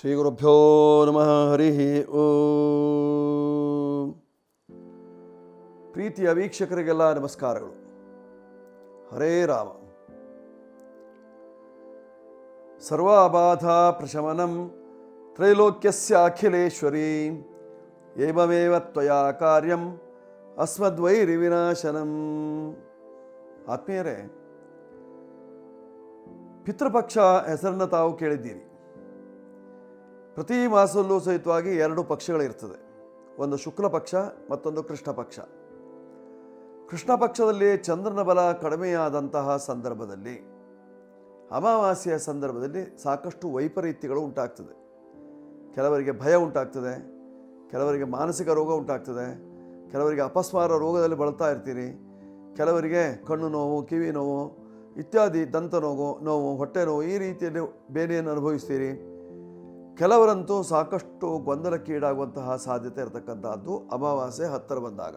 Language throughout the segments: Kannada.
ಶ್ರೀ ಗುರುಭ್ಯೋ ನಮಃ, ಹರಿ ಓ. ಪ್ರೀತಿಯ ವೀಕ್ಷಕರಿಗೆಲ್ಲ ನಮಸ್ಕಾರಗಳು. ಹರೇ ರಾಮ. ಸರ್ವಾಬಾಧ ಪ್ರಶಮನಂ ತ್ರೈಲೋಕ್ಯಸ್ಯ ಅಖಿಲೇಶ್ವರಿ. ಏವಮೇವ ತ್ವಯಾ ಕಾರ್ಯಂ ಅಸ್ಮದ್ವೈರಿ ವಿನಾಶನಂ. ಆತ್ಮೀಯರೇ, ಪಿತೃಪಕ್ಷ ಹೆಸರನ್ನು ತಾವು ಕೇಳಿದ್ದೀರಿ. ಪ್ರತಿ ಮಾಸದಲ್ಲೂ ಸಹಿತವಾಗಿ ಎರಡು ಪಕ್ಷಗಳಿರ್ತದೆ. ಒಂದು ಶುಕ್ಲ ಪಕ್ಷ, ಮತ್ತೊಂದು ಕೃಷ್ಣ ಪಕ್ಷ. ಕೃಷ್ಣ ಪಕ್ಷದಲ್ಲಿ ಚಂದ್ರನ ಬಲ ಕಡಿಮೆಯಾದಂತಹ ಸಂದರ್ಭದಲ್ಲಿ, ಅಮಾವಾಸ್ಯೆಯ ಸಂದರ್ಭದಲ್ಲಿ ಸಾಕಷ್ಟು ವೈಪರೀತ್ಯಗಳು ಉಂಟಾಗ್ತದೆ. ಕೆಲವರಿಗೆ ಭಯ ಉಂಟಾಗ್ತದೆ, ಕೆಲವರಿಗೆ ಮಾನಸಿಕ ರೋಗ ಉಂಟಾಗ್ತದೆ, ಕೆಲವರಿಗೆ ಅಪಸ್ಮಾರ ರೋಗದಲ್ಲಿ ಬಳಲ್ತಾ ಇರ್ತೀರಿ, ಕೆಲವರಿಗೆ ಕಣ್ಣು ನೋವು, ಕಿವಿ ನೋವು, ಇತ್ಯಾದಿ ದಂತ ನೋವು ನೋವು, ಹೊಟ್ಟೆ ನೋವು ಈ ರೀತಿಯಲ್ಲಿ ಬೇನೆಯನ್ನು ಅನುಭವಿಸ್ತೀರಿ. ಕೆಲವರಂತೂ ಸಾಕಷ್ಟು ಗೊಂದಲಕ್ಕೀಡಾಗುವಂತಹ ಸಾಧ್ಯತೆ ಇರತಕ್ಕಂತಹದ್ದು ಅಮಾವಾಸ್ಯೆ ಹತ್ತಿರ ಬಂದಾಗ.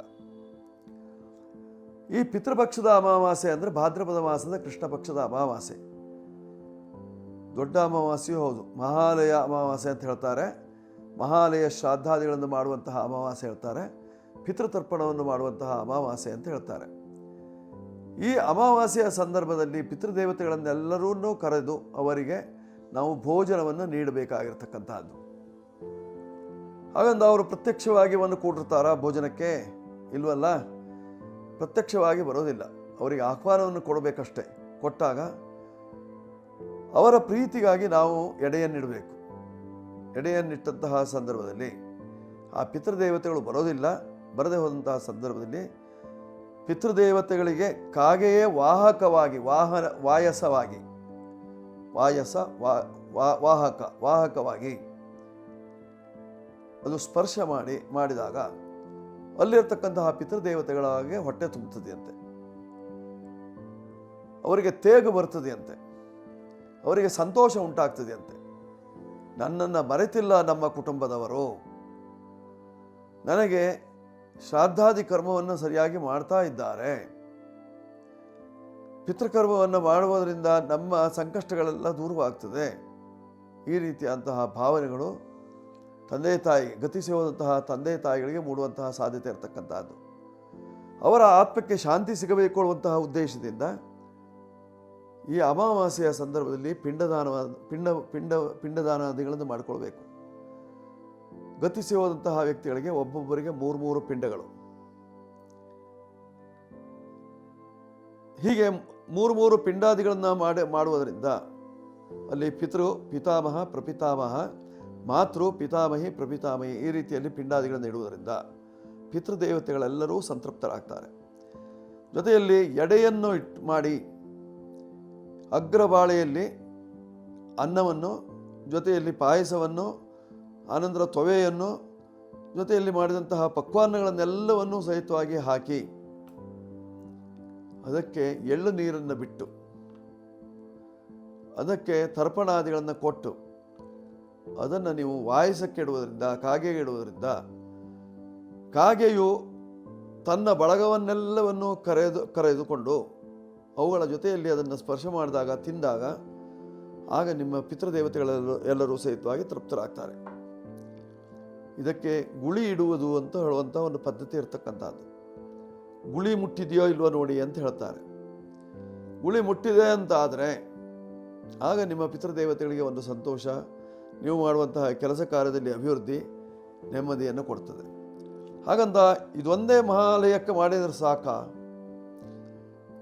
ಈ ಪಿತೃಪಕ್ಷದ ಅಮಾವಾಸ್ಯೆ ಅಂದರೆ ಭಾದ್ರಪದ ಮಾಸದ ಕೃಷ್ಣ ಪಕ್ಷದ ಅಮಾವಾಸ್ಯೆ. ದೊಡ್ಡ ಅಮಾವಾಸ್ಯೆಯೂ ಹೌದು. ಮಹಾಲಯ ಅಮಾವಾಸ್ಯೆ ಅಂತ ಹೇಳ್ತಾರೆ. ಮಹಾಲಯ ಶ್ರಾದ್ದಾದಿಗಳನ್ನು ಮಾಡುವಂತಹ ಅಮಾವಾಸ್ಯೆ ಹೇಳ್ತಾರೆ. ಪಿತೃತರ್ಪಣವನ್ನು ಮಾಡುವಂತಹ ಅಮಾವಾಸ್ಯೆ ಅಂತ ಹೇಳ್ತಾರೆ. ಈ ಅಮಾವಾಸ್ಯೆಯ ಸಂದರ್ಭದಲ್ಲಿ ಪಿತೃದೇವತೆಗಳನ್ನೆಲ್ಲರೂ ಕರೆದು ಅವರಿಗೆ ನಾವು ಭೋಜನವನ್ನು ನೀಡಬೇಕಾಗಿರ್ತಕ್ಕಂಥದ್ದು ಹಾಗಂದ ಅವರು ಪ್ರತ್ಯಕ್ಷವಾಗಿ ಒಂದು ಕೂಡಿರ್ತಾರ ಭೋಜನಕ್ಕೆ? ಇಲ್ವಲ್ಲ? ಪ್ರತ್ಯಕ್ಷವಾಗಿ ಬರೋದಿಲ್ಲ. ಅವರಿಗೆ ಆಹ್ವಾನವನ್ನು ಕೊಡಬೇಕಷ್ಟೆ. ಕೊಟ್ಟಾಗ ಅವರ ಪ್ರೀತಿಗಾಗಿ ನಾವು ಎಡೆಯನ್ನಿಡಬೇಕು. ಎಡೆಯನ್ನಿಟ್ಟಂತಹ ಸಂದರ್ಭದಲ್ಲಿ, ಆ ಪಿತೃದೇವತೆಗಳು ಬರೋದಿಲ್ಲ. ಬರದೇ ಹೋದಂತಹ ಸಂದರ್ಭದಲ್ಲಿ ಪಿತೃದೇವತೆಗಳಿಗೆ ಕಾಗೆಯೇ ವಾಹಕವಾಗಿ, ವಾಹನ, ವಾಯಸವಾಗಿ ವಾ- ವಾಹಕ, ವಾಹಕವಾಗಿ ಅದು ಸ್ಪರ್ಶ ಮಾಡಿ, ಮಾಡಿದಾಗ ಅಲ್ಲಿರ್ತಕ್ಕಂತಹ ಪಿತೃದೇವತೆಗಳಾಗೆ ಹೊಟ್ಟೆ ತುಂಬುತ್ತದೆಯಂತೆ ಅವರಿಗೆ ತೇಗು ಬರ್ತದೆಯಂತೆ. ಅವರಿಗೆ ಸಂತೋಷ ಉಂಟಾಗ್ತದೆಯಂತೆ. ನನ್ನನ್ನು ಮರೆತಿಲ್ಲ ನಮ್ಮ ಕುಟುಂಬದವರು. ನನಗೆ ಶ್ರಾದ್ದಾದಿ ಕರ್ಮವನ್ನು ಸರಿಯಾಗಿ ಮಾಡ್ತಾ ಇದ್ದಾರೆ. ಪಿತೃಕರ್ಮವನ್ನು ಮಾಡುವುದರಿಂದ ನಮ್ಮ ಸಂಕಷ್ಟಗಳೆಲ್ಲ ದೂರವಾಗ್ತದೆ. ಈ ರೀತಿಯಂತಹ ಭಾವನೆಗಳು ತಂದೆ ತಾಯಿ ಗತಿಸಿ ಹೋದಂತಹ ತಂದೆ ತಾಯಿಗಳಿಗೆ ಮೂಡುವಂತಹ ಸಾಧ್ಯತೆ ಇರತಕ್ಕಂಥದ್ದು. ಅವರ ಆತ್ಮಕ್ಕೆ ಶಾಂತಿ ಸಿಗಬೇಕು ಅನ್ನುವಂತಹ ಉದ್ದೇಶದಿಂದ ಈ ಅಮಾವಾಸ್ಯೆಯ ಸಂದರ್ಭದಲ್ಲಿ ಪಿಂಡದಾನ ಪಿಂಡ ಪಿಂಡ, ಪಿಂಡದಾನಾದಿಗಳನ್ನು ಮಾಡಿಕೊಳ್ಬೇಕು. ಗತಿಸಿ ಹೋದಂತಹ ವ್ಯಕ್ತಿಗಳಿಗೆ ಒಬ್ಬೊಬ್ಬರಿಗೆ ಮೂರು ಮೂರು ಪಿಂಡಗಳು. ಹೀಗೆ ಮೂರು ಮೂರು ಪಿಂಡಾದಿಗಳನ್ನು ಮಾಡಿ ಮಾಡುವುದರಿಂದ ಅಲ್ಲಿ ಪಿತೃ ಪಿತಾಮಹ ಪ್ರಪಿತಾಮಹ, ಮಾತೃ ಪಿತಾಮಹಿ ಪ್ರಪಿತಾಮಹಿ ಈ ರೀತಿಯಲ್ಲಿ ಪಿಂಡಾದಿಗಳನ್ನು ಇಡುವುದರಿಂದ ಪಿತೃದೇವತೆಗಳೆಲ್ಲರೂ ಸಂತೃಪ್ತರಾಗ್ತಾರೆ. ಜೊತೆಯಲ್ಲಿ ಎಡೆಯನ್ನು ಇಟ್ಟು ಮಾಡಿ ಅಗ್ರಬಾಳೆಯಲ್ಲಿ ಅನ್ನವನ್ನು, ಜೊತೆಯಲ್ಲಿ ಪಾಯಸವನ್ನು, ಆನಂತರ ತೊವೆಯನ್ನು, ಜೊತೆಯಲ್ಲಿ ಮಾಡಿದಂತಹ ಪಕ್ವಾನ್ನಗಳನ್ನೆಲ್ಲವನ್ನೂ ಸಹಿತವಾಗಿ ಹಾಕಿ ಅದಕ್ಕೆ ಎಳ್ಳು ನೀರನ್ನು ಬಿಟ್ಟು, ಅದಕ್ಕೆ ತರ್ಪಣಾದಿಗಳನ್ನು ಕೊಟ್ಟು, ಅದನ್ನು ನೀವು ವಾಯಸಕ್ಕೆ ಇಡುವುದರಿಂದ, ಕಾಗೆಗೆ ಇಡುವುದರಿಂದ, ಕಾಗೆಯು ತನ್ನ ಬಳಗವನ್ನೆಲ್ಲವನ್ನು ಕರೆದು, ಕರೆದುಕೊಂಡು ಅವುಗಳ ಜೊತೆಯಲ್ಲಿ ಅದನ್ನು ಸ್ಪರ್ಶ ಮಾಡಿದಾಗ, ತಿಂದಾಗ, ಆಗ ನಿಮ್ಮ ಪಿತೃದೇವತೆಗಳೆಲ್ಲರೂ, ಎಲ್ಲರೂ ಸಹಿತವಾಗಿ ತೃಪ್ತರಾಗ್ತಾರೆ. ಇದಕ್ಕೆ ಗುಳಿ ಇಡುವುದು ಅಂತ ಹೇಳುವಂಥ ಒಂದು ಪದ್ಧತಿ ಇರತಕ್ಕಂಥದ್ದು. ಗುಳಿ ಮುಟ್ಟಿದೆಯೋ ಇಲ್ವೋ ನೋಡಿ ಅಂತ ಹೇಳ್ತಾರೆ. ಗುಳಿ ಮುಟ್ಟಿದೆ ಅಂತ ಆದರೆ ಆಗ ನಿಮ್ಮ ಪಿತೃದೇವತೆಗಳಿಗೆ ಒಂದು ಸಂತೋಷ, ನೀವು ಮಾಡುವಂತಹ ಕೆಲಸ ಕಾರ್ಯದಲ್ಲಿ ಅಭಿವೃದ್ಧಿ ನೆಮ್ಮದಿಯನ್ನು ಕೊಡ್ತದೆ. ಹಾಗಂತ ಇದೊಂದೇ ಮಹಾಲಯಕ್ಕೆ ಮಾಡಿದರೆ ಸಾಕ?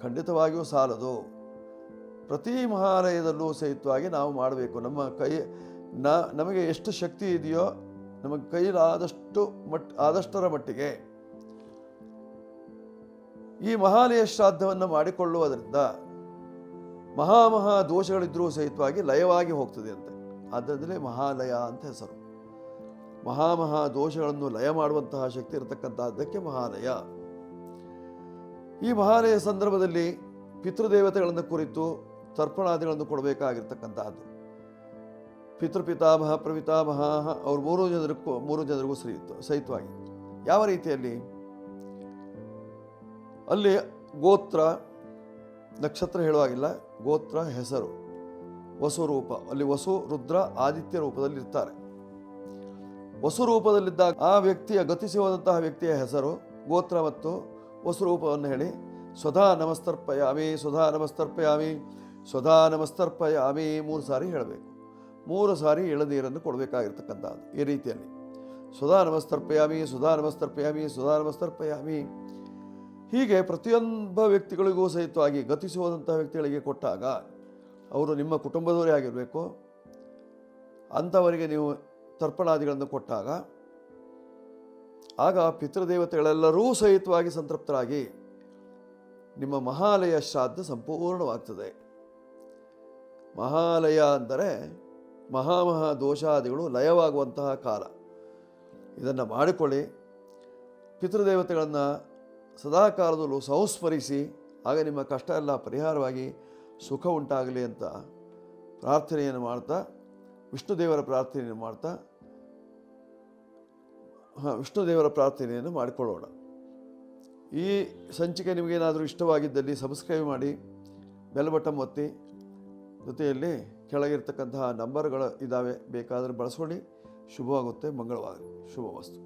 ಖಂಡಿತವಾಗಿಯೂ ಸಾಲದು. ಪ್ರತಿ ಮಹಾಲಯದಲ್ಲೂ ಸಹಿತವಾಗಿ ನಾವು ಮಾಡಬೇಕು. ನಮ್ಮ ಕೈ ನಮಗೆ ಎಷ್ಟು ಶಕ್ತಿ ಇದೆಯೋ, ನಮಗೆ ಕೈಲಾದಷ್ಟು ಮಟ್, ಆದಷ್ಟರ ಮಟ್ಟಿಗೆ ಈ ಮಹಾಲಯ ಶ್ರಾದ್ದವನ್ನು ಮಾಡಿಕೊಳ್ಳುವುದರಿಂದ ಮಹಾಮಹಾ ದೋಷಗಳಿದ್ರೂ ಸಹಿತವಾಗಿ ಲಯವಾಗಿ ಹೋಗ್ತದೆ ಅಂತೆ. ಆದ್ದರಿಂದಲೇ ಮಹಾಲಯ ಅಂತ ಹೆಸರು. ಮಹಾಮಹಾ ದೋಷಗಳನ್ನು ಲಯ ಮಾಡುವಂತಹ ಶಕ್ತಿ ಇರತಕ್ಕಂತಹದ್ದಕ್ಕೆ ಮಹಾಲಯ. ಈ ಮಹಾಲಯ ಸಂದರ್ಭದಲ್ಲಿ ಪಿತೃದೇವತೆಗಳನ್ನು ಕುರಿತು ತರ್ಪಣಾದಿಗಳನ್ನು ಕೊಡಬೇಕಾಗಿರ್ತಕ್ಕಂತಹದ್ದು. ಪಿತೃಪಿತಾಮಹ ಪ್ರಪಿತಾಮಹ ಅವ್ರು ಮೂರು ಜನರಿಗೂ ಮೂರು ಜನರಿಗೂ ಸಹಿತ ಸಹಿತವಾಗಿ. ಯಾವ ರೀತಿಯಲ್ಲಿ? ಅಲ್ಲಿ ಗೋತ್ರ, ನಕ್ಷತ್ರ ಹೇಳುವಾಗಿಲ್ಲ, ಗೋತ್ರ ಹೆಸರು, ವಸುರೂಪ. ಅಲ್ಲಿ ವಸು, ರುದ್ರ, ಆದಿತ್ಯ ರೂಪದಲ್ಲಿ ಇರ್ತಾರೆ ವಸು ರೂಪದಲ್ಲಿದ್ದಾಗ ಆ ವ್ಯಕ್ತಿಯ ಗತಿಸಿ ವ್ಯಕ್ತಿಯ ಹೆಸರು ಗೋತ್ರ ಮತ್ತು ವಸುರೂಪವನ್ನು ಹೇಳಿ. ಸ್ವಧಾ ನಮಸ್ತರ್ಪಯಾಮಿ ಸ್ವಧಾ ನಮಸ್ತರ್ಪಯಾಮಿ ಸ್ವಧಾ ನಮಸ್ತರ್ಪಯಾಮಿ ಮೂರು ಸಾರಿ ಹೇಳಬೇಕು. ಮೂರು ಸಾರಿ ಎಳನೀರನ್ನು ಕೊಡಬೇಕಾಗಿರ್ತಕ್ಕಂಥದ್ದು ಈ ರೀತಿಯಲ್ಲಿ. ಸ್ವಧಾ ನಮಸ್ತರ್ಪಯಾಮಿ ಸುಧಾ ನಮಸ್ತರ್ಪಯಾಮಿ ಸುಧಾ ನಮಸ್ತರ್ಪಯಾಮಿ ಹೀಗೆ ಪ್ರತಿಯೊಬ್ಬ ವ್ಯಕ್ತಿಗಳಿಗೂ ಸಹಿತವಾಗಿ ಗತಿಸುವಂತಹ ವ್ಯಕ್ತಿಗಳಿಗೆ ಕೊಟ್ಟಾಗ ಅವರು ನಿಮ್ಮ ಕುಟುಂಬದವರೇ ಆಗಿರಬೇಕು. ಅಂಥವರಿಗೆ ನೀವು ತರ್ಪಣಾದಿಗಳನ್ನು ಕೊಟ್ಟಾಗ ಆಗ ಪಿತೃದೇವತೆಗಳೆಲ್ಲರೂ ಸಹಿತವಾಗಿ ಸಂತೃಪ್ತರಾಗಿ ನಿಮ್ಮ ಮಹಾಲಯ ಶ್ರಾದ್ದ ಸಂಪೂರ್ಣವಾಗ್ತದೆ. ಮಹಾಲಯ ಅಂದರೆ ಮಹಾಮಹಾ ದೋಷಾದಿಗಳು ಲಯವಾಗುವಂತಹ ಕಾಲ. ಇದನ್ನು ಮಾಡಿಕೊಳ್ಳಿ. ಪಿತೃದೇವತೆಗಳನ್ನು ಸದಾಕಾಲದಲ್ಲೂ ಸಂಸ್ಮರಿಸಿ ಆಗ ನಿಮ್ಮ ಕಷ್ಟ ಎಲ್ಲ ಪರಿಹಾರವಾಗಿ ಸುಖ ಉಂಟಾಗಲಿ ಅಂತ ಪ್ರಾರ್ಥನೆಯನ್ನು ಮಾಡ್ತಾ ವಿಷ್ಣುದೇವರ ಪ್ರಾರ್ಥನೆಯನ್ನು ಮಾಡ್ತಾ, ಹಾಂ ವಿಷ್ಣುದೇವರ ಪ್ರಾರ್ಥನೆಯನ್ನು ಮಾಡಿಕೊಳ್ಳೋಣ. ಈ ಸಂಚಿಕೆ ನಿಮಗೇನಾದರೂ ಇಷ್ಟವಾಗಿದ್ದಲ್ಲಿ ಸಬ್ಸ್ಕ್ರೈಬ್ ಮಾಡಿ, ಬೆಲ್ ಬಟನ್ ಒತ್ತಿ, ಜೊತೆಯಲ್ಲಿ ಕೆಳಗಿರ್ತಕ್ಕಂತಹ ನಂಬರ್ಗಳು ಇದ್ದಾವೆ, ಬೇಕಾದರೆ ಬಳಸ್ಕೊಳ್ಳಿ. ಶುಭವಾಗುತ್ತೆ ಶುಭ ಶುಭವಸ್ತು.